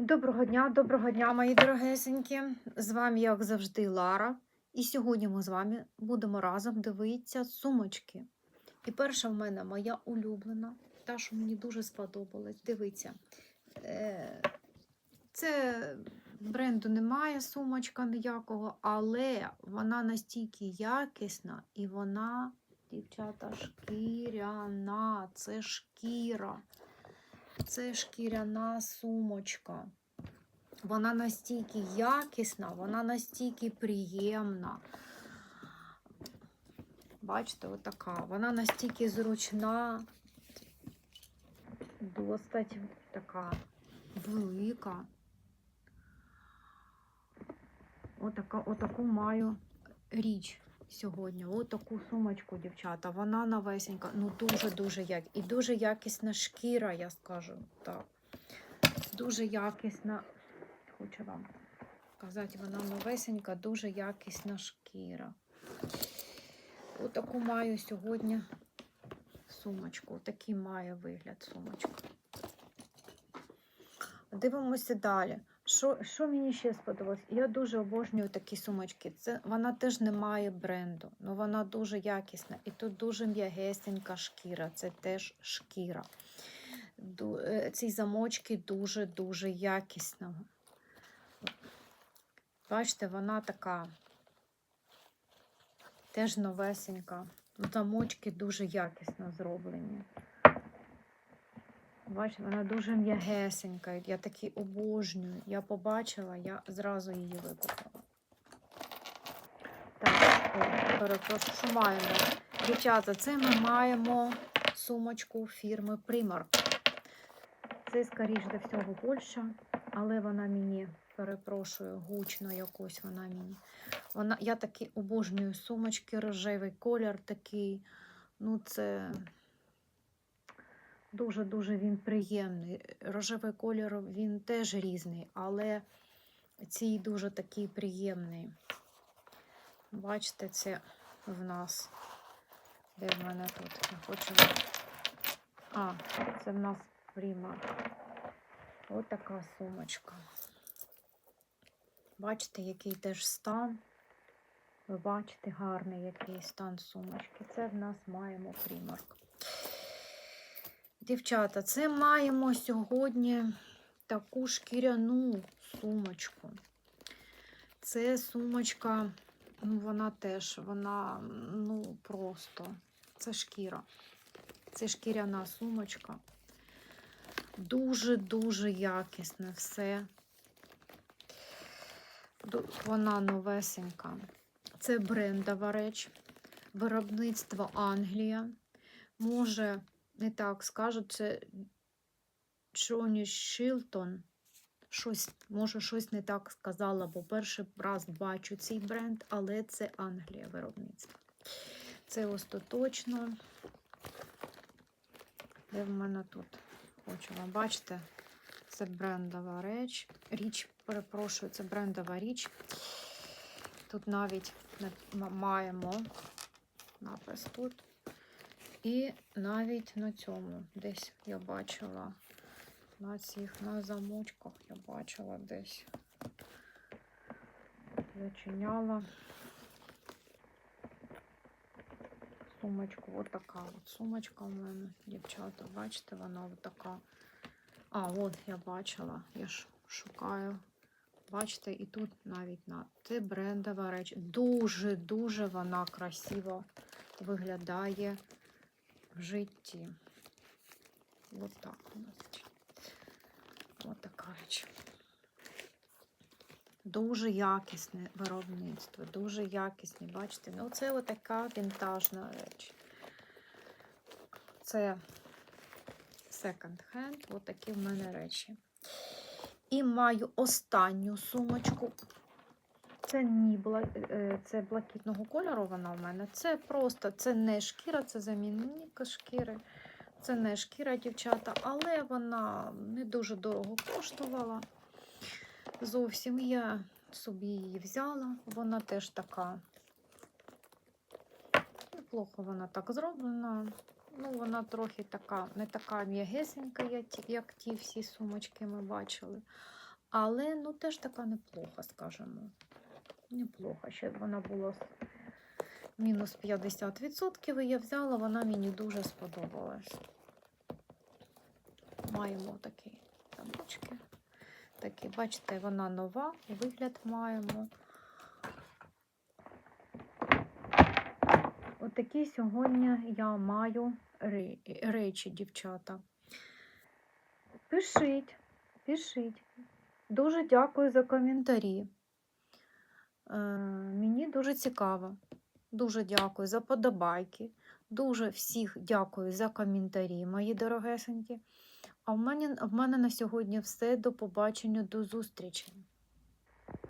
Доброго дня, доброго дня, мої дорогесенькі. З вами, як завжди, Лара. І сьогодні ми з вами будемо разом дивитися сумочки. І перша в мене моя улюблена, та, що мені дуже сподобалась. Дивіться. Е, Це бренду немає сумочка ніякого, але вона настільки якісна і вона, дівчата, шкіряна, це шкіра. Це шкіряна сумочка. Вона настільки якісна, вона настільки приємна. Бачите, отака. Вона настільки зручна, достать така велика. Отака, отаку маю річ сьогодні. Отаку сумочку, дівчата. Вона новесенька, ну дуже-дуже як. І дуже якісна шкіра, я скажу. Так. Дуже якісна, хочу вам сказати, вона новесенька, дуже якісна шкіра. Отаку маю сьогодні сумочку. Такий має вигляд сумочка. Дивимося далі. Що, що мені ще сподобалось? Я дуже обожнюю такі сумочки. Це, вона теж не має бренду, але вона дуже якісна. І тут дуже м'ягесенька шкіра. Це теж шкіра. Е, Ці замочки дуже-дуже якісна. Бачите, вона така теж новесенька. Замочки дуже якісно зроблені. Бачите, вона дуже м'ягесенька. Я такі обожнюю. Я побачила, я зразу її викупила. Так, перепрошую, що маємо? Дівчата, це ми маємо сумочку фірми Primark. Це, скоріш за всього, Польща, але вона мені, перепрошую, гучно якось вона мені. Вона, я такі обожнюю сумочки, рожевий колір такий. Ну, це дуже-дуже він приємний. Рожевий колір він теж різний, але цей дуже такий приємний. Бачите, це в нас. Де в мене тут? Я хочу. А, це в нас Пріма. Ось така сумочка. Бачите, який теж стан. Ви бачите, гарний який стан сумочки. Це в нас маємо примарк. Дівчата, це маємо сьогодні таку шкіряну сумочку. Це сумочка, ну вона теж, вона ну просто, це шкіра. Це шкіряна сумочка. Дуже-дуже якісне все. Вона новесенька. Це брендова реч. Виробництво Англія. Може, не так скажуть, це Джоні Шилтон. Щось, може, щось не так сказала, бо перший раз бачу цей бренд, але це Англія виробництво. Це остаточно. Де в мене тут? Хочу вам бачите, це брендова реч. Річ, перепрошую, це брендова річ. Тут навіть маємо напис тут. І навіть на цьому десь я бачила на цих на замочках я бачила десь. Зачиняла сумочку. От така от сумочка у мене, дівчата. Бачите, вона от така. А, от я бачила, я ж шукаю. Бачите, і тут навіть на це брендова реч. Дуже-дуже вона красиво виглядає житті. Ось так у нас. Ось така реч. Дуже якісне виробництво, дуже якісне. Бачите, ну це отака вінтажна реч. Це hand, отакі в мене речі. І маю останню сумочку. Це ні е, це блакитного кольору вона в мене. Це просто це не шкіра, це замінник шкіри. Це не шкіра, дівчата, але вона не дуже дорого коштувала. Зовсім я собі її взяла. Вона теж така. Неплохо вона так зроблена. Ну, вона трохи така, не така м'ягесенька, як ті всі сумочки ми бачили. Але ну теж така неплоха, скажімо. Неплоха. Ще вона була мінус 50%. І я взяла, вона мені дуже сподобалась. Маємо такі замочки. Такі, бачите, вона нова, вигляд маємо. Отакі сьогодні я маю речі, дівчата. Пишіть, пишіть. Дуже дякую за коментарі. Е, мені дуже цікаво. Дуже дякую за подобайки. Дуже всіх дякую за коментарі, мої дорогесенькі. А в мене, в мене на сьогодні все. До побачення, до зустрічі.